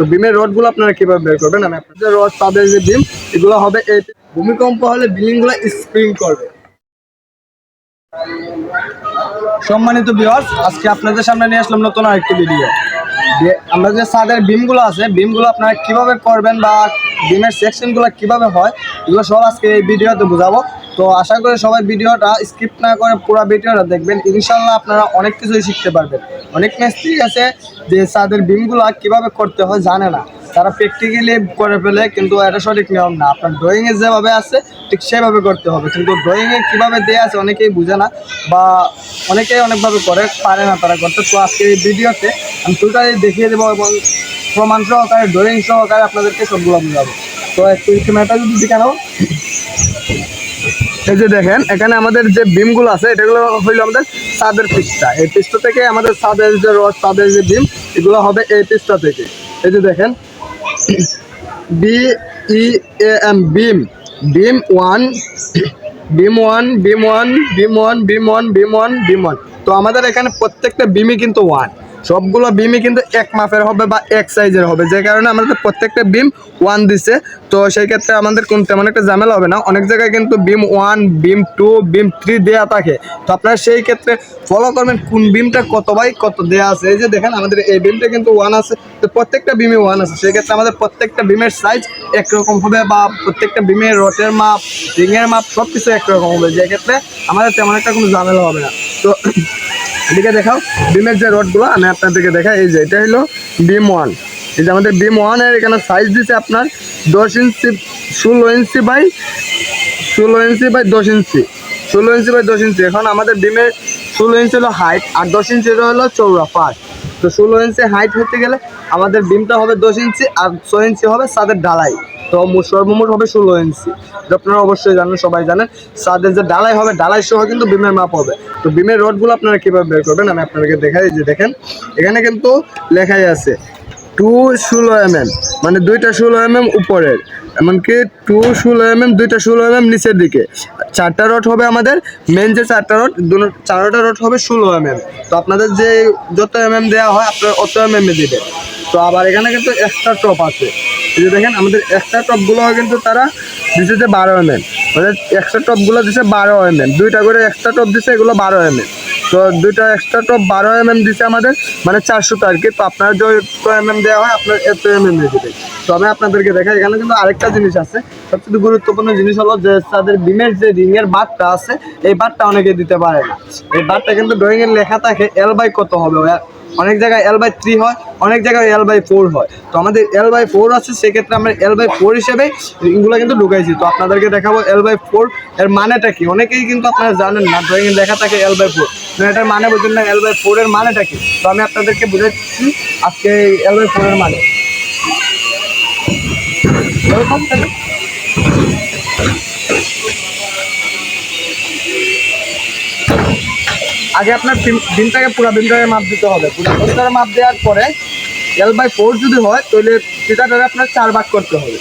তো বিমের রডগুলো আপনারা কীভাবে বের করবেন? আমি আপনাদের রড, তাদের যে বিম, এগুলো হবে এই ভূমিকম্প হলে বিল্ডিংগুলো স্প্রিং করবে। সম্মানিত বিহার আজকে আপনাদের সামনে নিয়ে আসলাম নতুন আরেকটি ভিডিও আমরা যে ছাদের বিমগুলো আছে, বিমগুলো আপনারা কীভাবে করবেন বা বিমের সেকশনগুলো কীভাবে হয়, এগুলো সব আজকে এই ভিডিওতে বোঝাবো। তো আশা করি সবাই ভিডিওটা স্কিপ না করে পুরো ভিডিওটা দেখবেন। ইনশাল্লাহ আপনারা অনেক কিছুই শিখতে পারবেন। অনেক মিস্ত্রি আছে যে তাদের বিমগুলো কীভাবে করতে হয় জানে না। তারা প্র্যাকটিক্যালি করে ফেলে, কিন্তু এটা সঠিক নিয়ম না। আপনার ড্রয়িংয়ে যেভাবে আছে, ঠিক সেভাবে করতে হবে। কিন্তু ড্রয়িংয়ে কীভাবে দেওয়া আছে অনেকেই বুঝে না, বা অনেকেই অনেকভাবে করে, পারে না তারা করতে। তো আজকে এই ভিডিওতে আমি টোটালি দেখিয়ে দেবো এবং প্রমাণ সহকারে ড্রয়িং সহকারে আপনাদেরকে সবগুলো বোঝাবো। তো একটু ক্যামেরাটা যদি দেখানো এই যে দেখেন, এখানে আমাদের যে বিমগুলো আছে, এটাগুলো হইল আমাদের ছাদের পিসটা এই পিসটা থেকে আমাদের ছাদের যে রস, ছাদের যে বিম এগুলো হবে এই পিসটা থেকে। এই যে দেখেন B E A M beam beam one beam one beam one beam one beam one beam one beam one. তো আমাদের এখানে প্রত্যেকটা বিমই কিন্তু ওয়ান সবগুলো বিমই কিন্তু এক মাপের হবে বা এক সাইজের হবে। যে কারণে আমাদের প্রত্যেকটা বিম ওয়ান দিছে। তো সেই ক্ষেত্রে আমাদের কোন তেমন একটা ঝামেলা হবে না। অনেক জায়গায় কিন্তু beam one beam two beam three দেওয়া থাকে। তো আপনারা সেই ক্ষেত্রে ফলো করবেন কোন বিমটা কত বাই কত দেওয়া আছে। এই যে দেখেন, আমাদের এই বিমটা কিন্তু ওয়ান আছে। তো প্রত্যেকটা বিমে ওয়ান আছে। সেই ক্ষেত্রে আমাদের প্রত্যেকটা বিমের সাইজ একরকম হবে বা প্রত্যেকটা বিমের রটের মাপ রিংয়ের মাপ সব কিছু একরকম হবে। যে ক্ষেত্রে আমাদের তেমন একটা কোনো ঝামেলা হবে না। তো এদিকে দেখাও, ডিমের যে রডগুলো, আমি আপনাদেরকে দেখা এই যে, এটা হলো বিম ওয়ান। এই যে আমাদের বিম ওয়ানের এখানে সাইজ দিছে আপনার দশ ইঞ্চি, ষোলো ইঞ্চি বাই, ষোলো ইঞ্চি বাই দশ ইঞ্চি। ষোলো ইঞ্চি বাই দশ ইঞ্চি। এখন আমাদের ডিমের ষোলো ইঞ্চি হলো হাইট আর দশ ইঞ্চি হলো চৌড়া পাঁচ তো ষোলো ইঞ্চি হাইট হতে গেলে আমাদের বিমটা হবে দশ ইঞ্চি আর ছয় ইঞ্চি হবে সাদের ডালাই। তো সর্বমোট হবে ষোলো ইঞ্চি। আপনারা অবশ্যই জানেন, সবাই জানেন। সাদের যে ডালাই হবে, ডালাই সহ কিন্তু বিমের মাপ হবে। তো বিমের রডগুলো আপনারা কীভাবে বের করবেন? আমি আপনাদেরকে দেখাই যে দেখেন। এখানে কিন্তু লেখাই আছে, টু ষোলো এম এম মানে দুইটা ষোলো এম এম উপরের। এমনকি টু ষোলো এম এম দুইটা ষোলো এম এম নিচের দিকে। চারটা রড হবে আমাদের মেন যে চারটা রড দুটো চারোটা রড হবে ষোলো এম এম তো আপনাদের যে যত এম এম দেওয়া হয়, আপনার অত এম এম দিবে তো আবার এখানে কিন্তু এক্সট্রা টপ আছে। এই যে দেখেন, আমাদের এক্সট্রা টপগুলো কিন্তু তারা দিচ্ছে যে বারো এম এম মানে এক্সট্রা টপগুলো দিচ্ছে বারো এম এম দুইটা করে এক্সট্রা টপ দিচ্ছে এগুলো বারো এম এম তো দুইটা এক্সট্রা টপ বারো এম এম দিচ্ছে আমাদের মানে চারশো তো আর কি। তো আপনার যত এম এম দেওয়া হয়, আপনার এত এম এম দিয়ে তো আমি আপনাদেরকে দেখাই, এখানে কিন্তু আরেকটা জিনিস আছে। সবচেয়ে গুরুত্বপূর্ণ জিনিস হলো যে, তাদের বিমের যে রিংয়ের বারটা আছে, এই বারটা অনেকে দিতে পারে না। এই বারটা কিন্তু ড্রয়িংয়ের লেখা থাকে এল বাই কত হবে? অনেক জায়গায় এল বাই থ্রি হয়, অনেক জায়গায় এল বাই ফোর হয়। তো আমাদের এল বাই ফোর আছে, সেক্ষেত্রে আমরা এল বাই ফোর হিসেবে রিংগুলো কিন্তু ঢুকাইছি। তো আপনাদেরকে দেখাবো এল বাই ফোর এর মানেটা কি? অনেকেই কিন্তু আপনারা জানেন না ড্রয়িংয়ে লেখা থাকে এল বাই ফোর এটার মানে বলছেন না এল বাই ফোর এর মানেটা কি? তো আমি আপনাদেরকে বুঝাচ্ছি আজকে এল বাই ফোর এর মানে। আগে আপনার বিমটাকে পুরো বিমটাকে মাপ দিতে হবে। পুরো বিমটাকে মাপ দেওয়ার পরে এল বাই ফোর যদি হয়, তাহলে পিতাটারে আপনার চার ভাগ করতে হবে।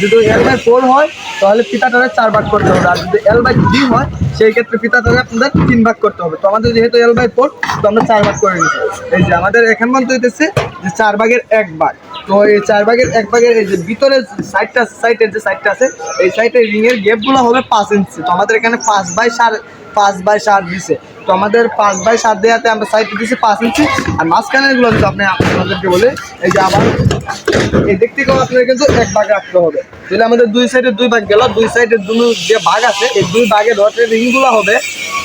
যদি এল বাই ফোর হয় তাহলে পিতাটাকে চার ভাগ করতে হবে। আর যদি এল বাই থ্রি হয়, সেই ক্ষেত্রে পিতাটাকে আপনাদের তিন ভাগ করতে হবে। তো আমাদের যেহেতু এল বাই ফোর তো আমরা চার ভাগ করে নিচ্ছি। এই যে আমাদের এখন পর্যন্ত হইতেছে যে চার ভাগের এক ভাগ। তো এই চার ভাগের এক ভাগের এই যে ভিতরের সাইডটা সাইডের যে সাইডটা আছে, এই সাইডের রিংয়ের গেপগুলো হবে পাঁচ ইঞ্চি তো আমাদের এখানে পাঁচ বাই সাড়ে পাঁচ বাই সাত দিছে। তো আমাদের পাঁচ বাই সাত দেওয়াতে আমরা সাইডে দিচ্ছি পাঁচ ইঞ্চি আর মাঝখানেরগুলো কিন্তু আপনি আপনাদেরকে বলে, এই যে আবার এই দিক থেকেও আপনার কিন্তু এক ভাগ রাখতে হবে। তাহলে আমাদের দুই সাইডে দুই ভাগ গেল, দুই সাইডের দুটো যে ভাগ আছে, এই দুই ভাগের রটের রিংগুলো হবে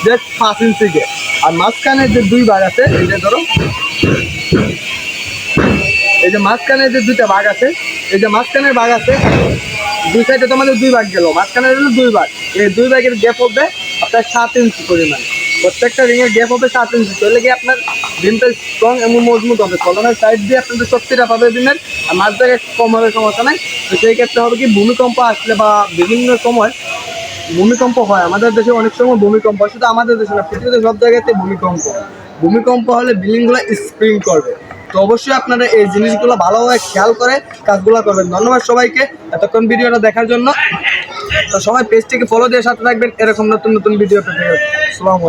যে পাঁচ ইঞ্চিকে আর মাঝখানের যে দুই ভাগ আছে, এই যে ধরো এই যে মাঝখানে যে দুইটা ভাগ আছে, এই যে মাঝখানের বাঘ আছে, দুই সাইডে তোমাদের দুই ভাগ গেল মাঝখানে হলো দুই ভাগ এই দুই ভাগের গ্যাপ হবে আপনার সাত ইঞ্চি পরিমাণ। প্রত্যেকটা রিংয়ের গ্যাপ হবে সাত ইঞ্চি তাহলে কি আপনার ডিমটা স্ট্রং এবং মজবুত হবে? কলমের সাইড দিয়ে আপনাদের শক্তিটা পাবে ডিমের আর মাঝ জায়গায় কম হবে সমস্যা নাই। তো সেই ক্ষেত্রে হবে কি, ভূমিকম্প আসলে বা বিভিন্ন সময় ভূমিকম্প হয়। আমাদের দেশে অনেক সময় ভূমিকম্প হয়। শুধু আমাদের দেশে না, পৃথিবীতে সব জায়গাতে ভূমিকম্প। ভূমিকম্প হলে বিল্ডিংগুলো স্প্রিং করবে। তো অবশ্যই আপনারা এই জিনিসগুলো ভালোভাবে খেয়াল করে কাজগুলো করবেন। ধন্যবাদ সবাইকে এতক্ষণ ভিডিওটা দেখার জন্য। তো সবাই পেজটিকে ফলো দিয়ে সাথে থাকবেন। এরকম নতুন নতুন ভিডিও পেতে। আসসালামু